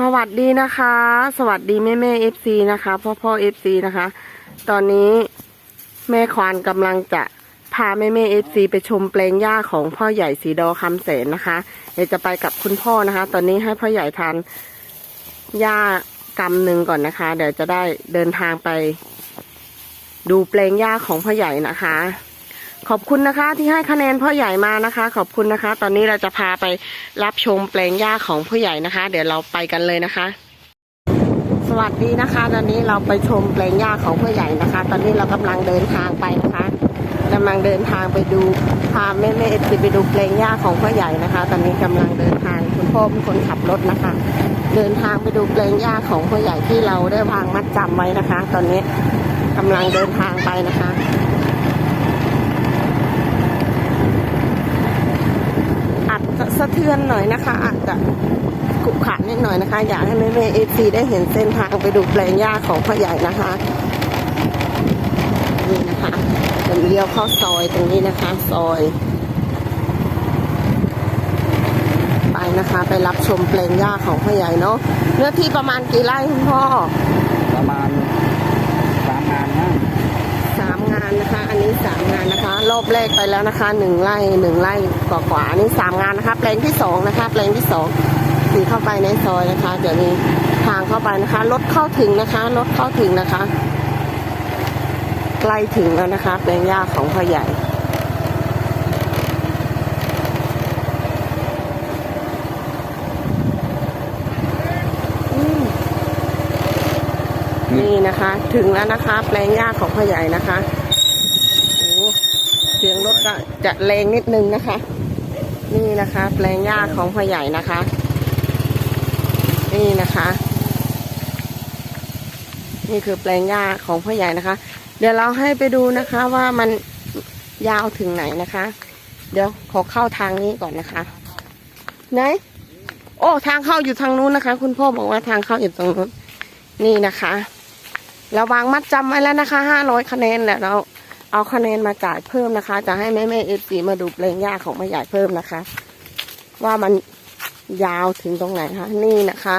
สวัสดีนะคะ สวัสดีแม่แม่เอฟซีนะคะ พ่อพ่อเอฟซีนะคะ ตอนนี้แม่ควานกำลังจะพาแม่แม่เอฟซีไปชมแปลงหญ้าของพ่อใหญ่สีดอคำเสนนะคะ เดี๋ยวจะไปกับคุณพ่อนะคะ ตอนนี้ให้พ่อใหญ่ทานหญ้ากำหนึ่งก่อนนะคะ เดี๋ยวจะได้เดินทางไป ดูแปลงหญ้าของพ่อใหญ่นะคะ ขอบคุณนะคะที่ให้คะแนนพ่อใหญ่มานะคะ ขอบคุณนะคะ ตอนนี้เราจะพาไปรับชมแปลงหญ้าของพ่อใหญ่นะคะ เดี๋ยวเราไปกันเลยนะคะ สวัสดีนะคะ ตอนนี้เราไปชมแปลงหญ้าของพ่อใหญ่นะคะ ตอนนี้เรากำลังเดินทางไปนะคะกำลังเดินทางไปดูพาแม่แม่เอฟไปดูแปลงหญ้าของพ่อใหญ่นะคะ ตอนนี้กำลังเดินทางคุณพ่อเป็นคนขับรถนะคะ เดินทางไปดูแปลงหญ้าของพ่อใหญ่ที่เราได้วางมัดจำไว้นะคะ ตอนนี้กำลังเดินทางไปนะคะ อาจจะสะเทือนหน่อยนะคะ อาจจะขรุขระนิดหน่อยนะคะ อยากให้แม่แม่เอซีได้เห็นเส้นทางไปดูแปลงหญ้าของพ่อใหญ่นะคะนี่นะคะเดี๋ยวเลี้ยวเข้าซอยตรงนี้นะคะ ซอย ไปนะคะ ไปรับชมแปลงหญ้าของพ่อใหญ่เนาะเนื้อที่ประมาณกี่ไร่คุณพ่อประมาณสามงานนะามงานนะคะ อันนี้สามงานนะคะ รอบแรกไปแล้วนะคะหนึ่งไร่หนึ่งไร่กว่าๆอันนี้สามงานนะคะ แปลงที่สองนะคะ แปลงที่สองีเข้าไปในซอยนะคะ เดี๋ยวมีทางเข้าไปนะคะ รถเข้าถึงนะคะ รถเข้าถึงนะคะ ใกล้ถึงแล้วนะคะ แปลงหญ้าของพ่อใหญ่ นี่นะคะ ถึงแล้วนะคะ แปลงหญ้าของพ่อใหญ่นะคะโอ้เสียงรถก็จะแรงนิดนึงนะคะ นี่นะคะ แปลงหญ้าของพ่อใหญ่นะคะ นี่นะคะ นี่คือแปลงหญ้าของพ่อใหญ่นะคะ เดี๋ยวเราให้ไปดูนะคะว่ามันยาวถึงไหนนะคะ เดี๋ยวขอเข้าทางนี้ก่อนนะคะ ไหน โอ้ทางเข้าอยู่ทางนู้นนะคะ คุณพ่อบอกว่าทางเข้าอยู่ตรงนู้นนี่นะคะ เราวางมัดจำไว้แล้วนะคะห้าร้อยคะแนนแหละเราเอาคะแนนมาจ่ายเพิ่มนะคะ จะให้แม่แม่เอฟซีมาดูเพลงยากของแม่ใหญ่เพิ่มนะคะ ว่ามันยาวถึงตรงไหนคะนี่นะคะ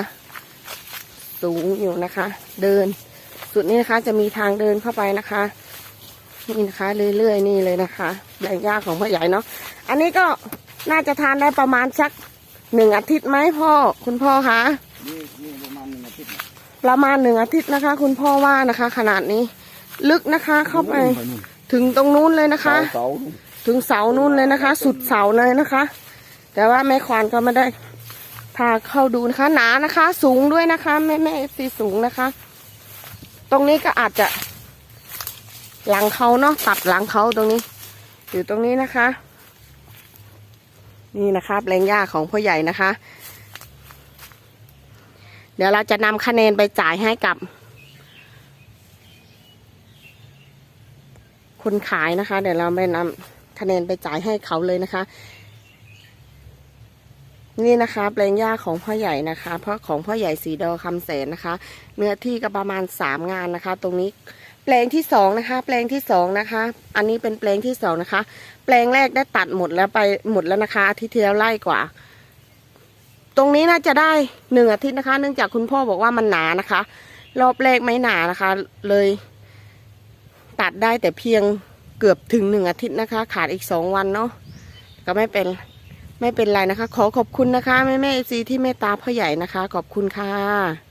สูงอยู่นะคะ เดิน สุดนี้นะคะจะมีทางเดินเข้าไปนะคะนี่นะคะเรื่อยๆนี่เลยนะคะแปลงยากของพ่อใหญ่เนาะอันนี้ก็น่าจะทานได้ประมาณสักหนึ่งอาทิตย์ไหมพ่อคุณพ่อคะนี่นี่ประมาณหนึ่งอาทิตย์ ประมาณหนึ่งอาทิตย์นะคะ คุณพ่อว่านะคะ ขนาดนี้ ลึกนะคะเข้าไป ถึงตรงนู้นเลยนะคะ เสาถึงเสานู้นเลยนะคะ สุดเสาเลยนะคะ แต่ว่าแม่ควานก็ไม่ได้พาเข้าดูนะคะ หนานะคะ สูงด้วยนะคะแม่แม่สีสูงนะคะ ตรงนี้ก็อาจจะ หลังเขาเนาะตัดหลังเขาตรงนี้ อยู่ตรงนี้นะคะ นี่นะคะแปลงหญ้าของพ่อใหญ่นะคะ เดี๋ยวเราจะนำคะแนนไปจ่ายให้กับ คนขายนะคะ เดี๋ยวเราไปนำคะแนนไปจ่ายให้เขาเลยนะคะ นี่นะคะ แปลงหญ้าของพ่อใหญ่นะคะ เพราะของพ่อใหญ่สีดอคำแสนนะคะ เนื้อที่ก็ประมาณสามงานนะคะ ตรงนี้แปลงที่สองนะคะ แปลงที่สองนะคะ อันนี้เป็นแปลงที่สองนะคะ แปลงแรกได้ตัดหมดแล้วไปหมดแล้วนะคะอาทิตย์ที่แล้วไล่กว่า ตรงนี้น่าจะได้หนึ่งอาทิตย์นะคะ เนื่องจากคุณพ่อบอกว่ามันหนานะคะ รอบแรกไม่หนานะคะ เลย ตัดได้แต่เพียงเกือบถึงหนึ่งอาทิตย์นะคะ ขาดอีกสองวันเนาะก็ไม่เป็นไม่เป็นไรนะคะ ขอขอบคุณนะคะแม่แม่ซีที่เมตตาพ่อใหญ่นะคะ ขอบคุณค่ะ